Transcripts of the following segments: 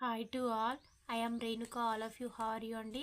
Hi to all I am Renuka all of you how are you అండి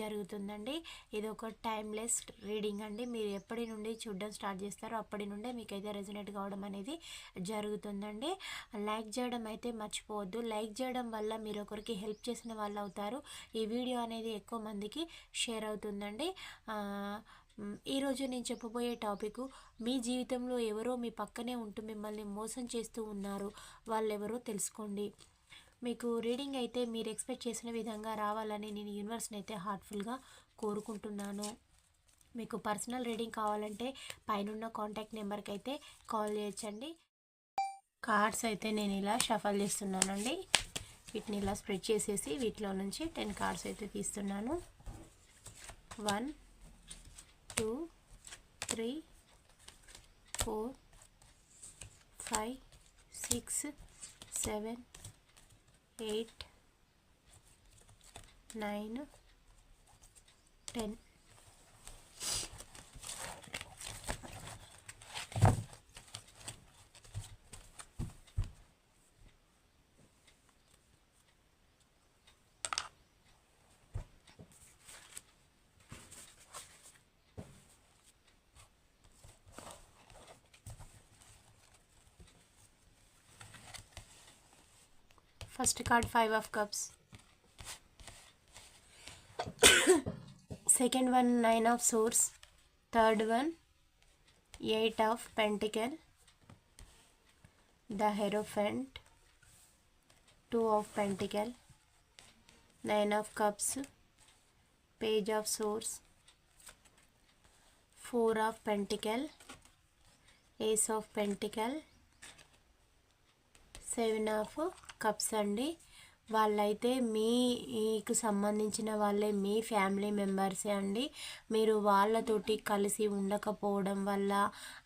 జరుగుతుందండి. ఇది ఒక టైమ్లెస్ రీడింగ్ అండి. మీరు ఎప్పటి నుండి చూడడం స్టార్ట్ చేస్తారో అప్పటి నుండే మీకైతే రెజనేట్ కావడం అనేది జరుగుతుందండి. లైక్ చేయడం అయితే మర్చిపోవద్దు. లైక్ చేయడం వల్ల మీరు ఒకరికి హెల్ప్ చేసిన వాళ్ళు అవుతారు. ఈ వీడియో అనేది ఎక్కువ మందికి షేర్ అవుతుందండి. ఈరోజు నేను చెప్పబోయే టాపిక్ మీ జీవితంలో ఎవరో మీ పక్కనే ఉంటూ మిమ్మల్ని మోసం చేస్తూ ఉన్నారు. వాళ్ళెవరో తెలుసుకోండి. మీకు రీడింగ్ అయితే మీరు ఎక్స్పెక్ట్ చేసిన విధంగా రావాలని నేను యూనివర్స్ని అయితే హార్ట్ఫుల్గా కోరుకుంటున్నాను. మీకు పర్సనల్ రీడింగ్ కావాలంటే పైన కాంటాక్ట్ నెంబర్కి అయితే కాల్ చేయొచ్చండి. కార్డ్స్ అయితే నేను ఇలా షఫల్ చేస్తున్నానండి. వీటిని ఇలా స్ప్రెడ్ చేసేసి వీటిలో నుంచి టెన్ కార్డ్స్ అయితే తీస్తున్నాను. One two three four five six seven 8 9 10 First card, Five of Cups. Second one, Nine of Swords. Third one, Eight of Pentacle. The Hierophant. Two of Pentacle. Nine of Cups. Page of Swords. Four of Pentacle. Ace of Pentacle. Seven of cups అండి. వాళ్ళైతే మీకు సంబంధించిన వాళ్ళే మీ family మెంబర్సే అండి. మీరు వాళ్ళతోటి కలిసి ఉండకపోవడం వల్ల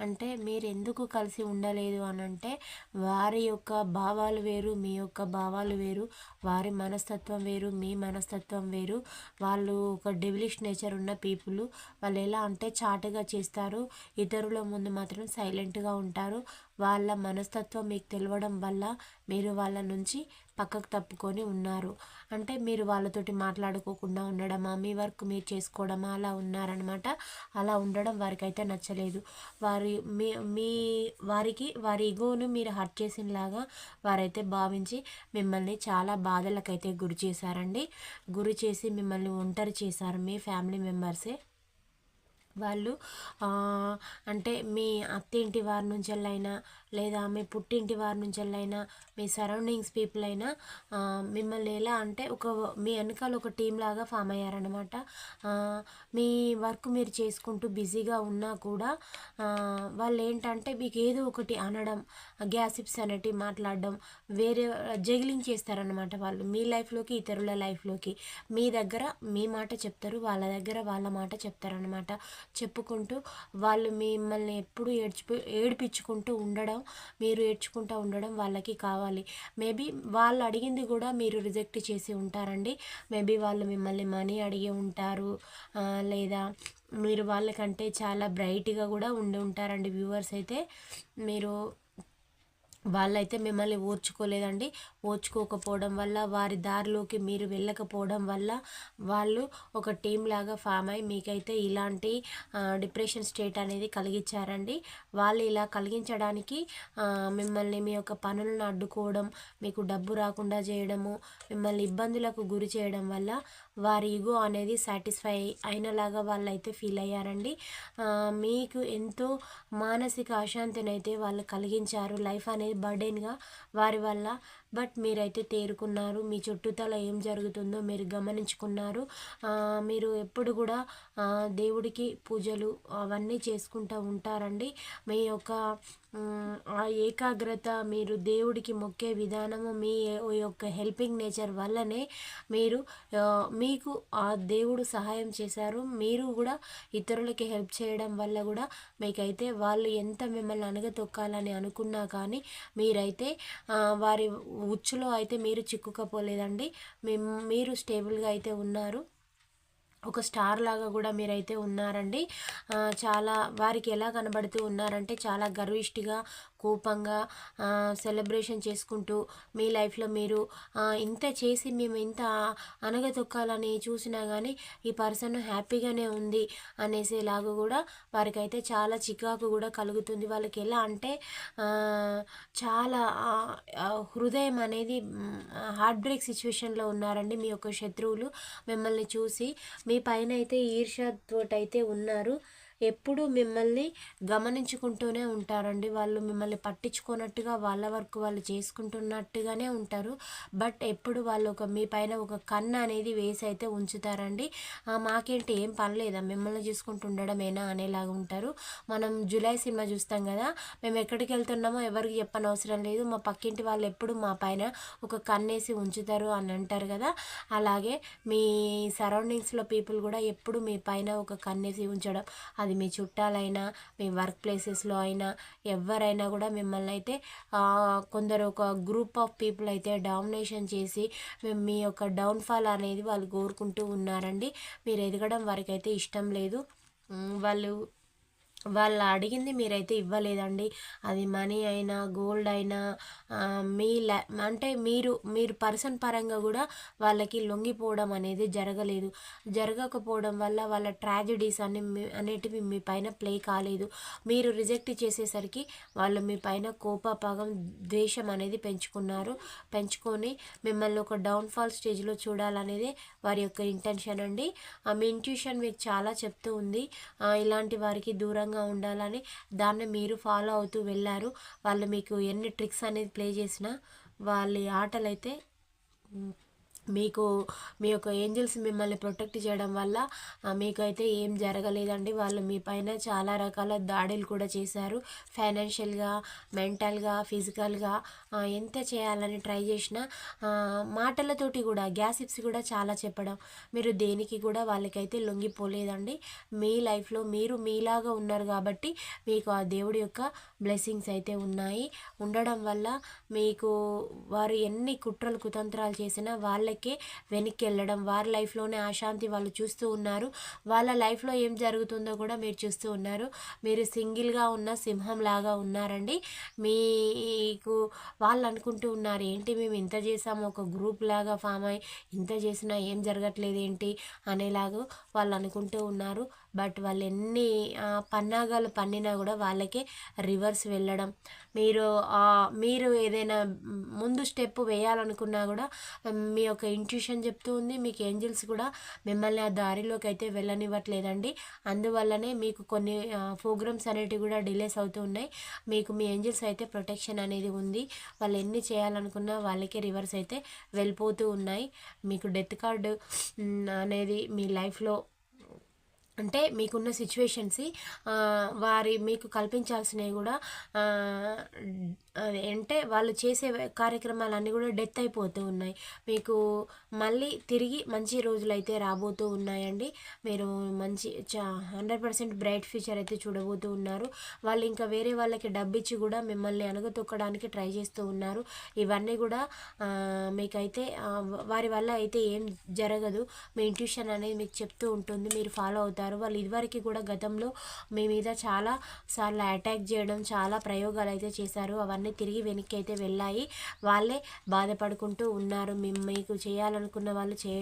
అంటే మీరు ఎందుకు కలిసి ఉండలేదు అని అంటే వారి యొక్క భావాలు వేరు మీ యొక్క భావాలు వేరు వారి మనస్తత్వం వేరు మీ మనస్తత్వం వేరు. వాళ్ళు ఒక డెవిలిష్ నేచర్ ఉన్న పీపుల్ వాళ్ళు ఎలా అంటే చాటుగా చేస్తారు. ఇతరుల ముందు మాత్రం సైలెంట్గా ఉంటారు. వాళ్ళ మనస్తత్వం మీకు తెలియడం వల్ల మీరు వాళ్ళ నుంచి పక్కకు తప్పుకొని ఉన్నారు. అంటే మీరు వాళ్ళతోటి మాట్లాడుకోకుండా ఉండడమా? మీ వర్క్ మీరు చేసుకోవడమా? అలా ఉన్నారనమాట అలా ఉండడం వారికి అయితే నచ్చలేదు. వారి మీ మీ వారికి వారి ఇగోను మీరు హర్ట్ చేసినలాగా వారైతే భావించి మిమ్మల్ని చాలా బాధలకైతే గురి చేశారండి. గురి చేసి మిమ్మల్ని ఒంటరి చేశారు మీ ఫ్యామిలీ మెంబర్సే. వాళ్ళు అంటే మీ అత్తింటి వారి నుంచెల్లైనా లేదా మీ పుట్టింటి వారి నుంచి అయినా మీ సరౌండింగ్స్ పీపుల్ అయినా మిమ్మల్ని ఎలా అంటే ఒక మీ వెనకాల ఒక టీం లాగా ఫామ్ అయ్యారనమాట మీ వర్క్ మీరు చేసుకుంటూ బిజీగా ఉన్నా కూడా వాళ్ళు ఏంటంటే మీకు ఏదో ఒకటి అనడం గ్యాసిప్స్ అనేటివి మాట్లాడడం వేరే జగిలింగ్ చేస్తారనమాట వాళ్ళు. మీ లైఫ్లోకి ఇతరుల లైఫ్లోకి. మీ దగ్గర మీ మాట చెప్తారు వాళ్ళ దగ్గర వాళ్ళ మాట చెప్తారనమాట చెప్పుకుంటూ వాళ్ళు మిమ్మల్ని ఎప్పుడు ఏడ్చిపో ఏడిపించుకుంటూ ఉండడం మీరు ఏడ్చుకుంటూ ఉండడం వాళ్ళకి కావాలి. మేబీ వాళ్ళు అడిగింది కూడా మీరు రిజెక్ట్ చేసి ఉంటారండి. మేబీ వాళ్ళు మిమ్మల్ని మనీ అడిగి ఉంటారు. లేదా మీరు వాళ్ళకంటే చాలా బ్రైట్గా కూడా ఉండి ఉంటారండి వ్యూవర్స్ అయితే. మీరు వాళ్ళైతే మిమ్మల్ని ఓర్చుకోలేదండి. ఓర్చుకోకపోవడం వల్ల వారి దారిలోకి మీరు వెళ్ళకపోవడం వల్ల వాళ్ళు ఒక టీం లాగా ఫామ్ అయి మీకైతే ఇలాంటి డిప్రెషన్ స్టేట్ అనేది కలిగించారండి. వాళ్ళు ఇలా కలిగించడానికి మిమ్మల్ని మీ యొక్క పనులను అడ్డుకోవడం మీకు డబ్బు రాకుండా చేయడము మిమ్మల్ని ఇబ్బందులకు గురి చేయడం వల్ల వారి ఈగో అనేది సాటిస్ఫై అయినలాగా వాళ్ళైతే ఫీల్ అయ్యారండి. మీకు ఎంతో మానసిక అశాంతినైతే వాళ్ళు కలిగించారు. లైఫ్ అనేది బర్డెన్గా వారి వల్ల బట్ మీరైతే తేరుకున్నారు మీ చుట్టూతల ఏం జరుగుతుందో మీరు గమనించుకున్నారు. మీరు ఎప్పుడు కూడా దేవుడికి పూజలు అవన్నీ చేసుకుంటూ ఉంటారండి. మీ యొక్క ఆ ఏకాగ్రత మీరు దేవుడికి మొక్కే విధానము మీ యొక్క హెల్పింగ్ నేచర్ వల్లనే మీరు మీకు ఆ దేవుడు సహాయం చేశారు. మీరు కూడా ఇతరులకి హెల్ప్ చేయడం వల్ల కూడా మీకైతే వాళ్ళు ఎంత మిమ్మల్ని అనగతొక్కాలని అనుకున్నా కానీ మీరైతే వారి ఉచ్చులో అయితే మీరు చిక్కుకపోలేదండి. మీరు స్టేబుల్గా అయితే ఉన్నారు. ఒక స్టార్ లాగా కూడా మీరైతే ఉన్నారండి. చాలా వారికి ఎలా కనబడుతూ ఉన్నారంటే చాలా గర్విష్టిగా కోపంగా సెలబ్రేషన్ చేసుకుంటూ మీ లైఫ్లో మీరు ఇంత చేసి మేము ఇంత అనగతొక్కాలని చూసినా కానీ ఈ పర్సన్ హ్యాపీగానే ఉంది అనేసేలాగా కూడా వారికైతే చాలా చికాకు కూడా కలుగుతుంది. వాళ్ళకి ఎలా అంటే చాలా హృదయం అనేది హార్ట్ బ్రేక్ సిచ్యువేషన్లో ఉన్నారండి మీ యొక్క శత్రువులు. మిమ్మల్ని చూసి మీ పైన అయితే ఈర్ష్యతోటైతే ఉన్నారు. ఎప్పుడు మిమ్మల్ని గమనించుకుంటూనే ఉంటారండి. వాళ్ళు మిమ్మల్ని పట్టించుకోనట్టుగా వాళ్ళ వరకు వాళ్ళు చేసుకుంటున్నట్టుగానే ఉంటారు. బట్ ఎప్పుడు వాళ్ళు ఒక మీ పైన ఒక కన్ను అనేది వేసి అయితే ఉంచుతారండి. మాకేంటి ఏం పనిలేదా మిమ్మల్ని చూసుకుంటూ ఉండడమేనా అనేలాగా ఉంటారు. మనం జూలై సినిమా చూస్తాం కదా మేము ఎక్కడికి వెళ్తున్నామో ఎవరికి చెప్పని అవసరం లేదు. మా పక్కింటి వాళ్ళు ఎప్పుడు మా పైన ఒక కన్నేసి ఉంచుతారు అని అంటారు కదా. అలాగే మీ సరౌండింగ్స్లో పీపుల్ కూడా ఎప్పుడు మీ పైన ఒక కన్నేసి ఉంచడం అది మీ చుట్టాలైనా మీ వర్క్ ప్లేసెస్లో అయినా ఎవరైనా కూడా మిమ్మల్ని అయితే కొందరు ఒక గ్రూప్ ఆఫ్ పీపుల్ అయితే డామినేషన్ చేసి మీ- యొక్క డౌన్ఫాల్ అనేది వాళ్ళు కోరుకుంటూ ఉన్నారండి. మీరు ఎదగడం వారికి అయితే ఇష్టం లేదు. వాళ్ళు వాళ్ళు అడిగింది మీరైతే ఇవ్వలేదండి. అది మనీ అయినా గోల్డ్ అయినా మీ లా అంటే మీరు మీరు పర్సన్ పరంగా కూడా వాళ్ళకి లొంగిపోవడం అనేది జరగలేదు. జరగకపోవడం వల్ల వాళ్ళ ట్రాజడీస్ అన్ని అనేటివి మీ పైన ప్లే కాలేదు. మీరు రిజెక్ట్ చేసేసరికి వాళ్ళు మీ పైన కోపపాగం ద్వేషం అనేది పెంచుకున్నారు. పెంచుకొని మిమ్మల్ని ఒక డౌన్ఫాల్ స్టేజ్లో చూడాలనేది వారి యొక్క ఇంటెన్షన్ అండి. ఆ, మీ ఇంట్యూషన్ మీకు చాలా చెప్తూ ఉంది. ఇలాంటి వారికి దూరంగా ఉండాలని దాన్ని మీరు ఫాలో అవుతూ వెళ్ళారు. వాళ్ళు మీకు ఎన్ని ట్రిక్స్ అనేది ప్లే చేసినా వాళ్ళ ఆటలైతే మీకు మీ యొక్క ఏంజల్స్ మిమ్మల్ని ప్రొటెక్ట్ చేయడం వల్ల మీకైతే ఏం జరగలేదండి. వాళ్ళు మీ పైన చాలా రకాల దాడులు కూడా చేశారు. ఫైనాన్షియల్గా మెంటల్గా ఫిజికల్గా ఎంత చేయాలని ట్రై చేసినా మాటలతోటి కూడా గ్యాసిప్స్ కూడా చాలా చెప్పడం. మీరు దేనికి కూడా వాళ్ళకైతే లొంగిపోలేదండి. మీ లైఫ్లో మీరు మీలాగా ఉన్నారు కాబట్టి మీకు ఆ దేవుడి యొక్క బ్లెస్సింగ్స్ అయితే ఉన్నాయి. ఉండడం వల్ల మీకు వారు ఎన్ని కుట్రలు కుతంత్రాలు చేసినా వాళ్ళకే వెనక్కి వెళ్ళడం వారి లైఫ్లోనే అశాంతి వాళ్ళు చూస్తూ ఉన్నారు. వాళ్ళ లైఫ్లో ఏం జరుగుతుందో కూడా మీరు చూస్తూ ఉన్నారు. మీరు సింగిల్గా ఉన్న సింహం లాగా ఉన్నారండి. మీకు వాళ్ళు అనుకుంటూ ఉన్నారు ఏంటి మేము ఇంత చేసాము ఒక గ్రూప్ లాగా ఫామ్ అయ్యి ఇంత చేసినా ఏం జరగట్లేదు ఏంటి? అనేలాగా వాళ్ళు అనుకుంటూ ఉన్నారు. బట్ వాళ్ళు ఎన్ని పన్నాగాలు పన్నినా కూడా వాళ్ళకే రివర్స్ వెళ్ళడం. మీరు మీరు ఏదైనా ముందు స్టెప్ వేయాలనుకున్నా కూడా మీ యొక్క ఇంట్యూషన్ చెప్తూ ఉంది. మీకు ఏంజిల్స్ కూడా మిమ్మల్ని ఆ దారిలోకి అయితే వెళ్ళనివ్వట్లేదండి. అందువల్లనే మీకు కొన్ని ప్రోగ్రామ్స్ అనేటివి కూడా డిలేస్ అవుతూ ఉన్నాయి. మీకు మీ ఏంజిల్స్ అయితే ప్రొటెక్షన్ అనేది ఉంది. వాళ్ళు ఎన్ని చేయాలనుకున్నా వాళ్ళకి రివర్స్ అయితే వెళ్ళిపోతూ ఉన్నాయి. మీకు డెత్ కార్డు అనేది మీ లైఫ్లో అంటే మీకున్న సిచ్యువేషన్స్ వారి మీకు కల్పించాల్సినవి కూడా అంటే వాళ్ళు చేసే కార్యక్రమాలన్నీ కూడా డెత్ అయిపోతూ ఉన్నాయి. మీకు మళ్ళీ తిరిగి మంచి రోజులు అయితే రాబోతూ ఉన్నాయండి. మీరు మంచి చా హండ్రెడ్ పర్సెంట్ బ్రైట్ ఫ్యూచర్ అయితే చూడబోతూ ఉన్నారు. వాళ్ళు ఇంకా వేరే వాళ్ళకి డబ్బిచ్చి కూడా మిమ్మల్ని అనగతొక్కడానికి ట్రై చేస్తూ ఉన్నారు. ఇవన్నీ కూడా మీకైతే వారి వల్ల అయితే ఏం జరగదు. మీ ఇంట్యూషన్ అనేది మీకు చెప్తూ ఉంటుంది. మీరు ఫాలో అవుతారు. వాళ్ళు ఇదివరకు కూడా గతంలో మీ మీద చాలా సార్లు అటాక్ చేయడం చాలా ప్రయోగాలు అయితే చేశారు. అవన్నీ తిరిగి వెనక్కి అయితే వెళ్ళాయి. వాళ్ళే బాధపడుకుంటూ ఉన్నారు. మేము మీకు చేయాలనుకున్న వాళ్ళు చే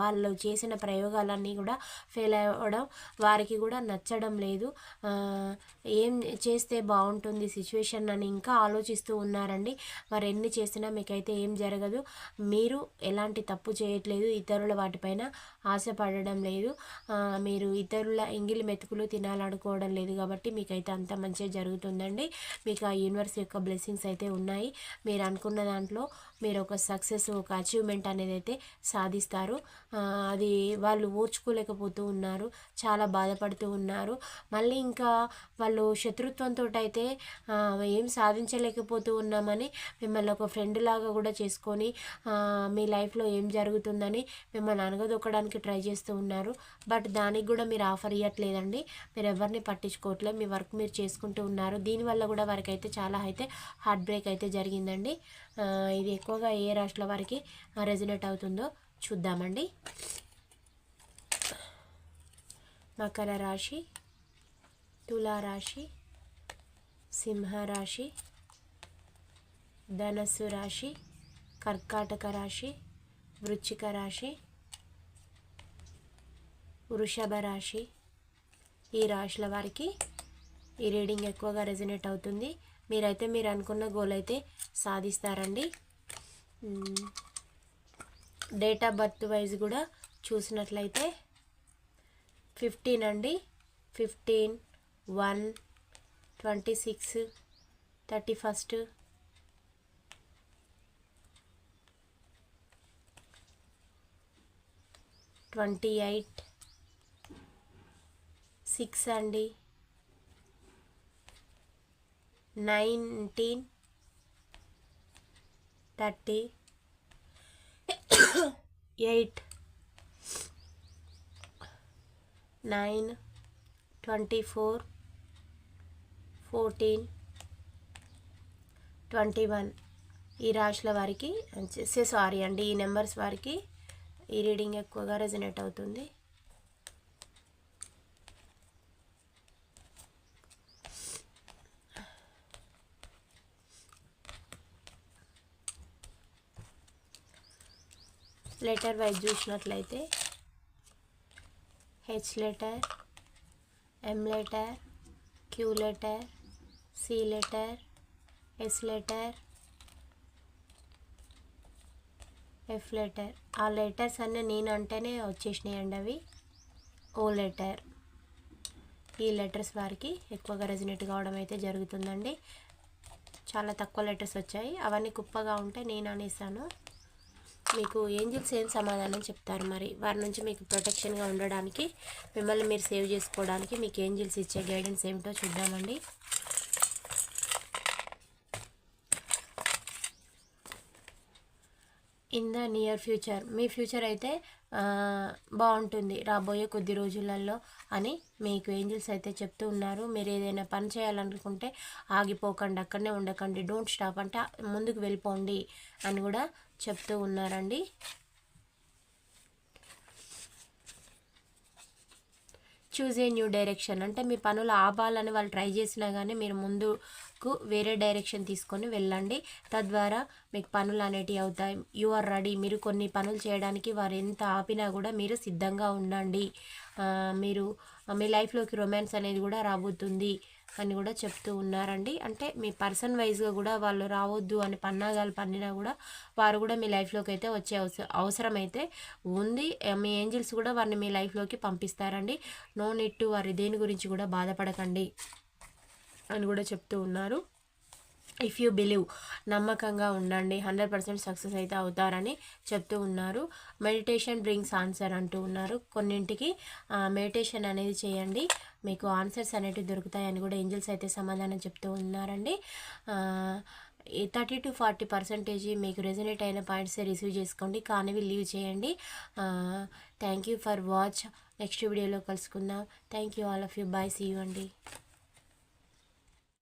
వాళ్ళు చేసిన ప్రయోగాలన్నీ కూడా ఫెయిల్ అవ్వడం వారికి కూడా నచ్చడం లేదు. ఏం చేస్తే బాగుంటుంది సిచ్యువేషన్ అని ఇంకా ఆలోచిస్తూ ఉన్నారండి. మరి ఎన్ని చేసినా మీకైతే ఏం జరగదు. మీరు ఎలాంటి తప్పు చేయట్లేదు. ఇతరుల వాటిపైన ఆశపడడం లేదు. మీరు ఇతరుల ఎంగిలి మెతుకులు తినాలనుకోవడం లేదు. కాబట్టి మీకైతే అంత మంచిగా జరుగుతుందండి. మీకు ఆ యూనివర్స్ యొక్క బ్లెస్సింగ్స్ అయితే ఉన్నాయి. మీరు అనుకున్న దాంట్లో మీరు ఒక సక్సెస్ ఒక అచీవ్మెంట్ అనేది అయితే సాధిస్తారు అది వాళ్ళు ఓర్చుకోలేకపోతూ ఉన్నారు చాలా బాధపడుతూ ఉన్నారు. మళ్ళీ ఇంకా వాళ్ళు శత్రుత్వంతో అయితే ఏం సాధించలేకపోతూ ఉన్నామని మిమ్మల్ని ఒక ఫ్రెండ్ లాగా కూడా చేసుకొని మీ లైఫ్లో ఏం జరుగుతుందని మిమ్మల్ని అనగదొక్కడానికి ట్రై చేస్తూ ఉన్నారు. బట్ దానికి కూడా మీరు ఆఫర్ ఇవ్వట్లేదండి మీరు ఎవరిని పట్టించుకోవట్లేదు మీ వర్క్ మీరు చేసుకుంటూ ఉన్నారు. దీనివల్ల కూడా వారికి అయితే చాలా అయితే హార్ట్ బ్రేక్ అయితే జరిగిందండి. ఇది ఎక్కువగా ఏ రాష్ట్రాల వారికి రెజినేట్ అవుతుందో చూద్దామండి. మకర రాశి తులారాశి సింహరాశి ధనస్సు రాశి కర్కాటక రాశి వృచ్చిక రాశి వృషభ రాశి. ఈ రాశుల వారికి ఈ రీడింగ్ ఎక్కువగా రెజినేట్ అవుతుంది. మీరైతే మీరు అనుకున్న గోల్ అయితే సాధిస్తారండి డేట్ ఆఫ్ బర్త్ వైజ్ కూడా చూసినట్లయితే ఫిఫ్టీన్ అండి. Fifteen one twenty six thirty first twenty eight six అండి. Nineteen thirty eight nine twenty four fourteen twenty one. ఈ రాశుల వారికి సారీ అండి ఈ నెంబర్స్ వారికి ఈ రీడింగ్ ఎక్కువగా రెజినేట్ అవుతుంది. లెటర్ వైజ్ చూసినట్లయితే H letter M letter Q letter C letter S letter F letter ఆ లెటర్స్ అన్నీ నేను అంటేనే వచ్చేసినాయండి అవి. ఓ లెటర్ ఈ లెటర్స్ వారికి ఎక్కువగా రెజినేట్ కావడం అయితే జరుగుతుందండి. చాలా తక్కువ లెటర్స్ వచ్చాయి. అవన్నీ కుప్పగా ఉంటే నేను అనేసాను. మీకు ఏంజిల్స్ ఏం సమాధానం చెప్తారు మరి? వారి నుంచి మీకు ప్రొటెక్షన్గా ఉండడానికి మిమ్మల్ని మీరు సేవ్ చేసుకోవడానికి మీకు ఏంజిల్స్ ఇచ్చే గైడెన్స్ ఏమిటో చూద్దామండి. In the near future. Me future అయితే బాగుంటుంది రాబోయే కొద్ది రోజులలో అని మీకు ఏంజిల్స్ అయితే చెప్తూ ఉన్నారు. మీరు ఏదైనా పని చేయాలనుకుంటే ఆగిపోకండి అక్కడనే ఉండకండి డోంట్ స్టాప్ అంటే ముందుకు వెళ్ళిపోండి అని కూడా చెప్తూ ఉన్నారండి. Choose a new direction. అంటే మీ పనులు ఆపాలని వాళ్ళు ట్రై చేసినా కానీ మీరు ముందుకు వేరే డైరెక్షన్ తీసుకొని వెళ్ళండి. తద్వారా మీకు పనులు అనేటివి అవుతాయి. You are ready. మీరు కొన్ని పనులు చేయడానికి వారు ఎంత ఆపినా కూడా మీరు సిద్ధంగా ఉండండి. మీరు మీ లైఫ్లోకి రొమాన్స్ అనేది కూడా రాబోతుంది. అని కూడా చెప్తూ ఉన్నారండి. అంటే మీ పర్సన్ వైజ్గా కూడా వాళ్ళు రావద్దు అని పన్నాగాలు పన్నినా కూడా వారు కూడా మీ లైఫ్లోకి అయితే వచ్చే అవస- అవసరం అయితే ఉంది మీ ఏంజిల్స్ కూడా వారిని మీ లైఫ్లోకి పంపిస్తారండి. నో నెట్ వారి. దేని గురించి కూడా బాధపడకండి అని కూడా చెప్తూ ఉన్నారు. ఇఫ్ యూ బిలీవ్ నమ్మకంగా ఉండండి హండ్రెడ్ పర్సెంట్ సక్సెస్ అయితే అవుతారని చెప్తూ ఉన్నారు. మెడిటేషన్ బ్రింగ్స్ ఆన్సర్ అంటూ ఉన్నారు. కొన్నింటికి మెడిటేషన్ అనేది చేయండి. మీకు ఆన్సర్స్ అనేవి దొరుకుతాయని కూడా ఏంజల్స్ అయితే సమాధానం చెప్తూ ఉన్నారండి. థర్టీ టు ఫార్టీ పర్సెంటేజ్ మీకు రెజనేట్ అయిన పాయింట్స్ రిసీవ్ చేసుకోండి. కానివి లీవ్ చేయండి. Thank you for watch. Next వీడియోలో కలుసుకుందాం. Thank you all of you. Bye. See you అండి.